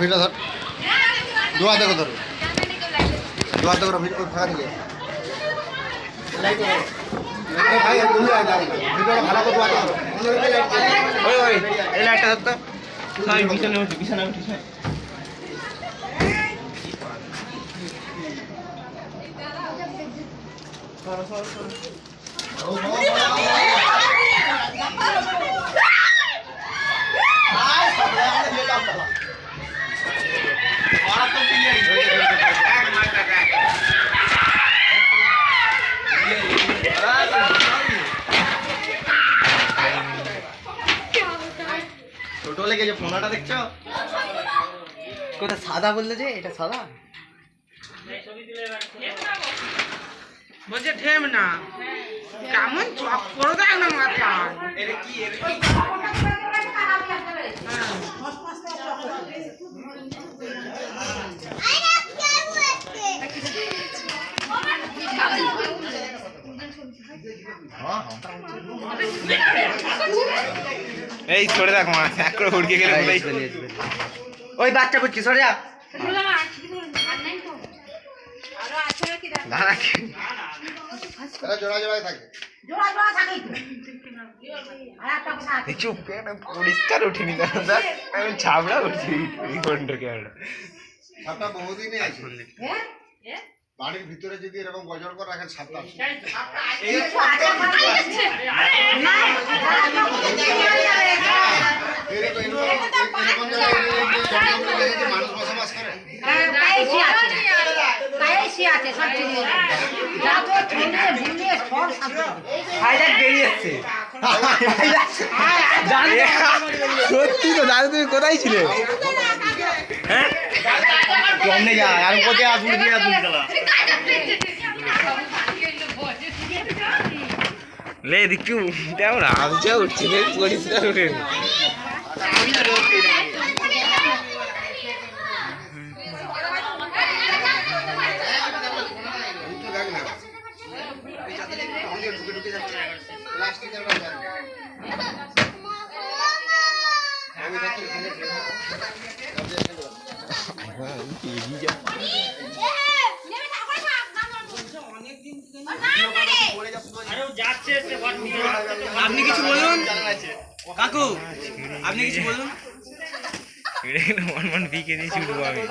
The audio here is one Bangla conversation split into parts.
ভিডিও ধর দু হাতে করে ধরো দু হাতে করে ভিডিও ফাঁকা দিকে এ ভাই তুমি ভিডিওটা ভালো করে দু হাতে ধরো ওই ওই এই লাইটটা ধর তো। ভাই বিছানা উঠি বিছানা উঠি ছোট লেগে যে ফোনাটা দেখছ? কোথা সাদা বললে যে এটা সাদা? বলছে ঠেম না। কেমন চক করে দেয় না মাথা। এটা কি এর কি? এই ছড়ে দেখ মাছ এক করে হুড়কে গেলে বলেই। ওই বাচ্চা বুঝছি সরে যা। থাকে। পরিষ্কার উঠিনি দাদা আমি ছাবড়া উঠছি ক্যামেরা আছে। বাড়ির ভিতরে যদি এরকম গজর করে রাখেন মানুষ বসবাস করে এসছে সত্যি তো দাদু তুমি কোথায় ছিলে হ্যাঁ কমনে যা আর কোথায় আসবি দিয়ে আসবি লে দিকু তেমন যা উঠছে রে পরিষ্কার উঠে আপনি কিছু বলুন কাকু আপনি কিছু বলুন মন মন বিকে দিয়েছি উঠবো আমি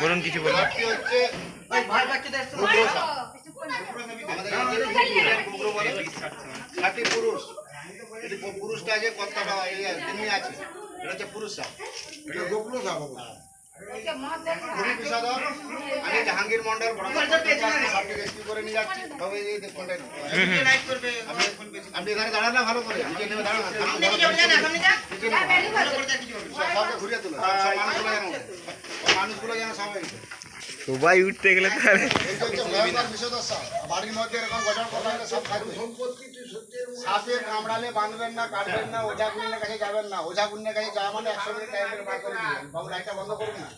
বলুন কিছু বলুন সাপটি হচ্ছে গোগ্র সাপ। আমাদের এখানে গোগ্র বলে। সাপটি পুরুষ পুরুষটা আছে কতটা দিনই আছে এটা হচ্ছে পুরুষ সাপ। এটা গোগ্র সাপ খুবই বিষাদর আমি জাহাঙ্গীর মন্ডল বড় রেস্কিউ করে নিয়ে যাচ্ছি। তবে এই যে আপনি- আপনি এখানে দাঁড়ান না ভালো করে। নিচে নেমে দাঁড়ান সবকে ঘুরিয়ে তুলো মানুষগুলো যেন। মানুষগুলো যেন সবাই সবাই উঠতে গেলে তাহলে। বাড়ির মধ্যে এরকম করা সব থাকবে। সাপে কামড়ালে বাঁধবেন না কাটবেন না ওঝা গুন্ডের কাছে যাবেন না। ওঝা গুন্ডের কাছে যাওয়া মানে একশো মিনিট টাইম বার করে দিবেন। বাবু লাইটটা বন্ধ করুন না।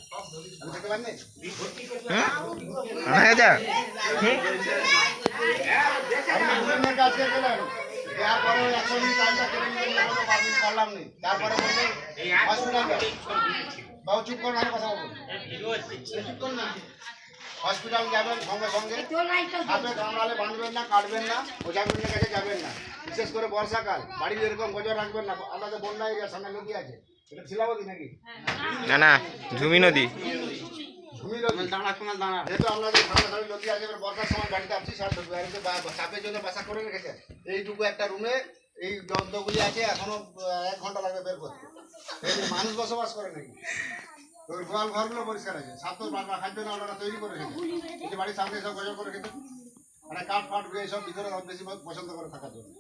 আমি দেখতে পাননি হ্যাঁ? গেলেন একশো মিনিট টাইমটা কেটে নিলেন না। পারলাম নেই তারপরে বলবেন হসপিটাল বাবু চুপ করুন আমি কথা বলব। চুপ করুন না। হসপিটাল যাবেন সঙ্গে সঙ্গে। সাপে কামড়ালে বাঁধবেন না কাটবেন না ওঝা গুন্ডের কাছে যাবেন না। বিশেষ করে বর্ষাকাল বাড়িতে এরকম গজর রাখবেন না। আপনাদের বন্যা এরিয়া সামনে নদী আছে। এটা শিলাবতী নাকি? না না ঝুমি নদী। ঝুমি নদী। যেহেতু আপনাদের সামনে সামনে নদী আছে এবার বর্ষার সময় বাড়িতে সাপের জন্য বাসা করে রেখেছে এইটুকু একটা রুমে এই আছে এখনও এক ঘণ্টা লাগবে বের করতে। মানুষ বসবাস করে নাকি? ওই গোয়াল ঘরগুলো পরিষ্কার আছে সাপ তো বা- বা খাদ্য না ওনারা তৈরি করে রেখেছে বাড়ির সামনে সব গজর করে রেখেছে মানে কাঠ ফাটগুলো সব ভিতরে বেশি পছন্দ করে থাকার জন্য।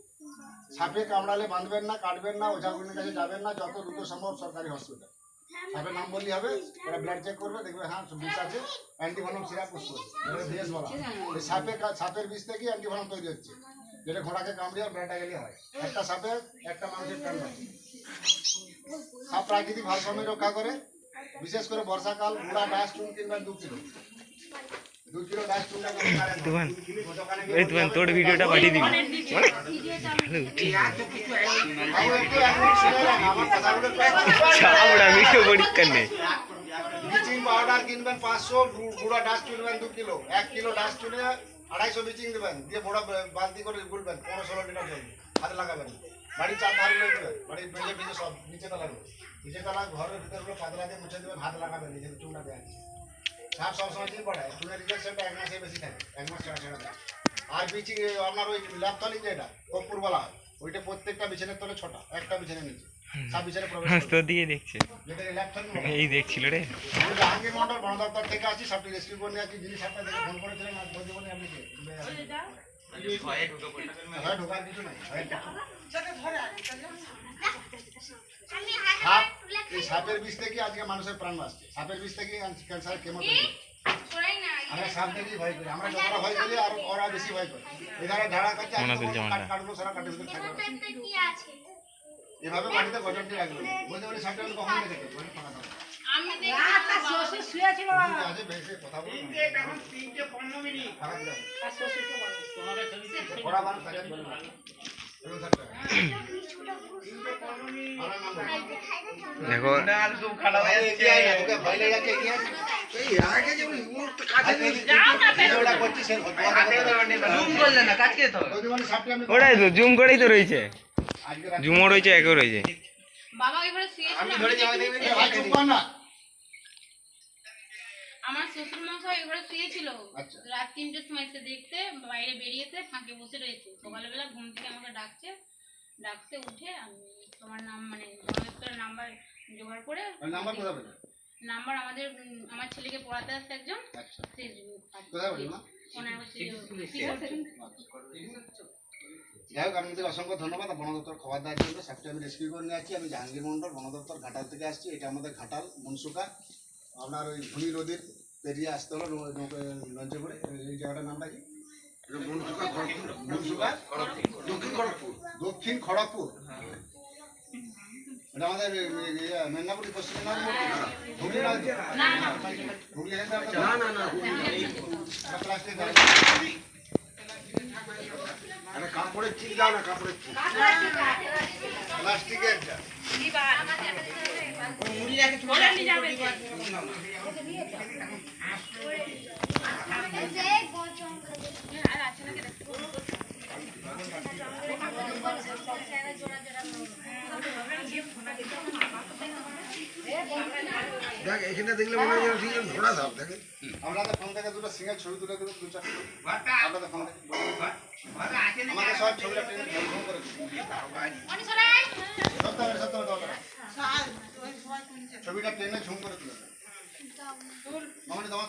সাপে কামড়ালে বাঁধবেন না কাটবেন না ওঝাগুলির কাছে যাবেন না যত দ্রুত সম্ভব সরকারি হসপিটাল। সাপের নাম বললেই হবে ওরা ব্লাড চেক করবে দেখবে হ্যাঁ বিষ আছে অ্যান্টিভেনম সিরাপ পুষ করবে এটা বিএস বলা এই সাপের বিষ থেকে অ্যান্টিভেনম তৈরি হচ্ছে। যেটা ঘোড়াকে কামড়িয়ে আর ব্লাডটা গেলে হয়। একটা সাপের একটা মানুষের প্রাণ। সাপ প্রাকৃতিক ভারসাম্য রক্ষা করে বিশেষ করে বর্ষাকাল ঘোড়া ডাস চুন কিংবা দু কিলো। দু কিলো লাগবে দোকানে এই তুফান তোর ভিডিওটা পাঠিয়ে দিবি। পরীক্ষা নেই। ব্লিচিং পাউডার কিনবেন পাঁচশো গুঁড়া ডাস্ট কিনবেন দু কিলো। এক কিলো ডাস্ট কিনে আড়াইশো ব্লিচিং দেবেন। দিয়ে বড় বালতি করে গুলবেন পনেরো ষোলো লিটার জল হাতে লাগাবেন। বাড়ির চার ধারে দেবেন। বাড়ির বেঁচে বেঁচে সব নিচে তলাগুলো নিচে তলা ঘরের ভিতরগুলো পাতলা দিয়ে মুছে দেবেন হাত লাগাবেন নিজের চুনটা দেন সাপ সবসময় দিয়ে পড়ে চুনের রিজেকশনটা এক মাসে বেশি থাকে এক মাস ছাড়া ছাড়া দেয়। আর ব্লিচিং আপনার ওই যেটা হয়, ওইটা প্রত্যেকটা বিছানের তলে ছটা একটা নিচে। বিছানে দেখছে। এই দেখছিল রে। জাহাঙ্গীর মন্ডল বন দপ্তর থেকে আছি সবটি রেস্কিউ করে আছি জিনিস আপনার থেকে ফোন করেছিলেন আর বলতে বলি আপনি ঢোকার কিছু নাই। কিছু নেই। সাপ এই সাপের বিষ থেকে আজকে মানুষের প্রাণ বাঁচছে। সাপের বিষ থেকে ক্যান্সার কেমো আমরা সাপ দেখেই ভয় করি। আমরা যতটা ভয় করি আর ওরা বেশি ভয় করে। ঢাড়া। কাটগুলো সারা এভাবে মাটিতে বলতে সাপটা আমি কখন বেশি কথা বলে। আরে আমি- ওটাই তো জুম করেই তো রয়েছে। জুমও রয়েছে একও রয়েছে। আমার শ্বশুর মশাই এবারে শুয়েছিল। আচ্ছা। রাত তিনটের সময় এসে দেখতে বাইরে বেরিয়েছে ফাঁকে বসে রয়েছে। সকালবেলা ঘুম থেকে আমাকে ডাকছে। ডাকতে উঠে আমি তোমার নাম মানে জনদপ্তরের নাম্বার জোগাড় করে নাম্বার কোথায় পেলে? নাম্বার আমাদের আমার ছেলেকে পড়াতে আসছে একজন আচ্ছা। সে কোথায় পেলে, মা? ওনার হচ্ছে যাই হোক আপনাদের অসংখ্য ধন্যবাদ। বন দপ্তর খবর দেওয়ার জন্য সাপটা আমি রেস্কিউ করে নিয়ে আছি আমি জাহাঙ্গীর মন্ডল বন দপ্তর ঘাটাল থেকে আসছি। এটা আমাদের ঘাটাল মনসুকা আপনার ওই ভূমি নদীর পেরিয়ে আসতে হলো নৌকো- লঞ্চে করে। এই জায়গাটার নামটা কি? দক্ষিণ খড়গপুর। দক্ষিণ খড়গপুর এটা আমাদের মেদিনীপুর পশ্চিম মেদিনীপুর না? না? না কাপড়ের চিল দাও না কাপড়ের চিল প্লাস্টিকের। দেখ এখানে দেখলে মনে হয় ঠিক ধরা সাপ দেখে। আপনাদের ফোন থেকে দুটো সিঙ্গেল ছবি তুলে দেবো দু চারটে আপনাদের ফোন থেকে আমাকে সব ছবিটা ফোন করে সত্য করে সত্য করে ছবিটা টেনে ঝুম করে তুলে দেবো। মামনি তোমার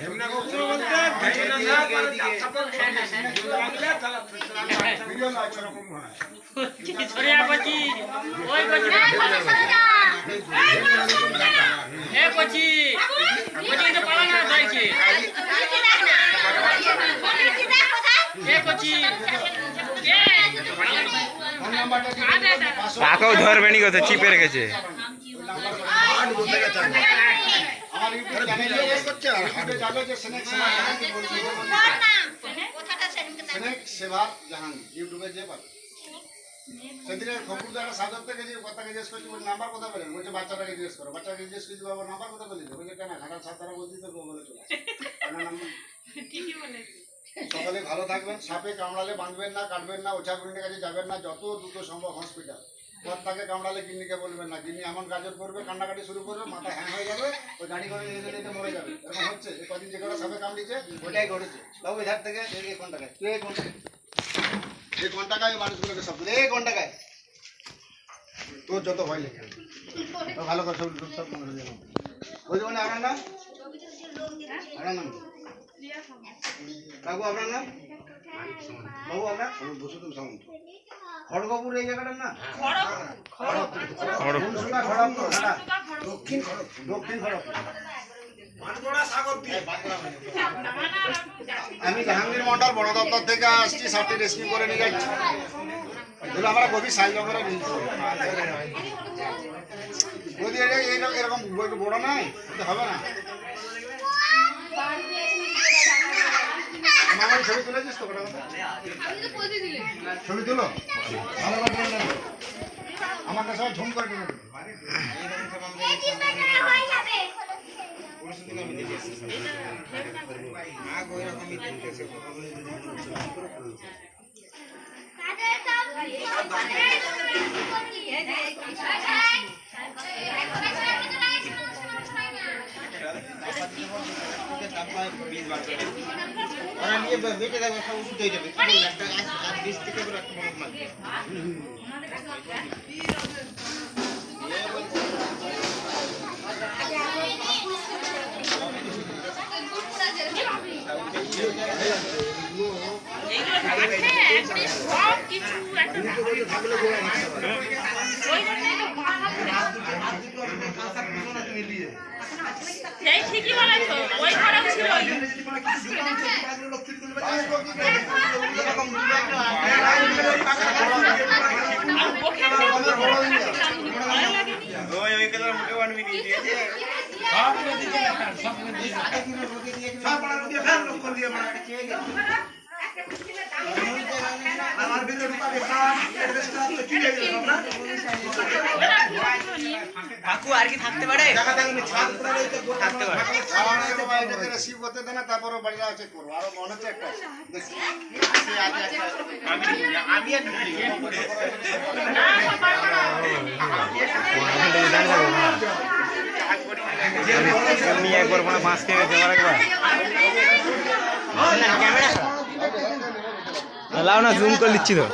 এরকম হয় ফোন নাম্বারটা দিয়ে দেবো, পাঁচশো- কাকেও ধরবে নি কত চিপে রেখেছে হাট বলতে গেছে আমি। আমার ইউটিউব যে সেদিনে খবর থেকে যে কথা জিজ্ঞেস করছি নাম্বার কোথায় পেলেন বলছে বাচ্চাটাকে জিজ্ঞেস করো। বাচ্চাকে জিজ্ঞেস করছি বাবার নাম্বার পেলেন বলছে কেন বলছি তো বলে চলে সকালে ভালো থাকবেন সাপে কামড়ালে বাঁধবেন না কাটবেন না ওঝা গুলিনের কাছে যাবেন না যত দ্রুত সম্ভব হসপিটাল কর্তাকে কামড়ালে গিন্নিকে বলবেন না গিন্নি এমন গাজর করবে কান্নাকাটি শুরু করবে মাথা হ্যাং হয়ে যাবে ওই গাড়ি করে মরে যাবে এরকম হচ্ছে এই কদিন যে কটা সাপে কামড়িয়েছে ওটাই ঘটেছে বাবু এধার থেকে এই কোন টাকায় তুই এই কোন টাকায় এই কোন টাকায় মানুষগুলোকে সব এই কোন টাকায় তোর যত ভয় লেগে ভালো করে সব সব মনে হয়ে ওই মানে আপনার নাম আপনার নাম কাকু আপনার নাম? বাবু আমি বসুতম সামন্ত। খড়গপুর এই জায়গাটার না খড়গ- ঘনসুন্দা খড়গপুর। দক্ষিণ খড়গপুর। আমি জাহাঙ্গীর মন্ডল বন দপ্তর থেকে আসছি সাপটি রেস্কিউ করে নিয়ে যাচ্ছি। এগুলো আমরা গভীর সাইজ করে নিয়েছি যদি এইরকম এরকম বড় নাই তো হবে না। মামার ছবি তুলেছিস তো কথা? ছবি তুলো নেবে। আমাকে সবাই ঝুম করে তুলে দেবে। ওরা নিয়ে বেঁচে থাকবে সব ওষুধ হয়ে যাবে। কি বলব, একটা থেকে কিছু একটা সেই ঠিকই বলেছ ওই ঘরেও ছিল। কাকু আর কি থাকতে পারে থাকতে পারে আমার এই বাবা এটাকে receive করতে দে না, তারপরে বাড়িতে আছে করব। আরও মনে হচ্ছে একটা। দেখি। সে আছে একটা। আমি একবার মানে না তো এই বাড়িটা না জুম করে ঘুরি তো।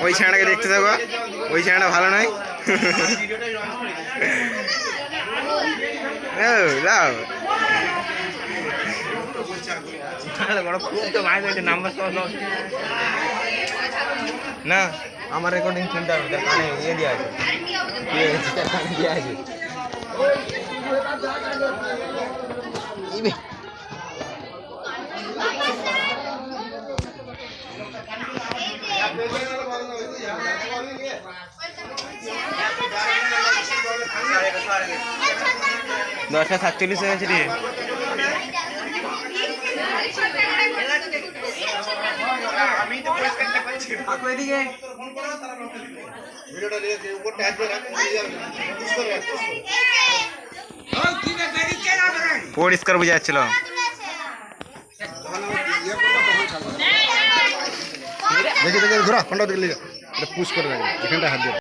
ওই ছেঁড়াকে দেখতে থাকো ওই ছেঁড়া ভালো নয়। ও, লাও বড় খুব তো মাছ হয়েছে নাম্বার সহ। না, আমার রেকর্ডিং শুনতে হবে, তার কানে ইয়ে দিয়ে আছে। দশটা সাতচল্লিশ হয়ে গেছে রে ভিডিওটা নিয়ে যে উপরটা হাত দিয়ে রাখ, নিয়ে যাবে। পুশ করে রাখ, পুশ করে। পরিষ্কার বোঝা যাচ্ছিল যখন আমার ইয়ে করব, তখন ছাড়বো। দেখি দেখি ঘোরা ফোনটা দেখলি পুশ করে রাখবে এখানটা হাত দিয়ে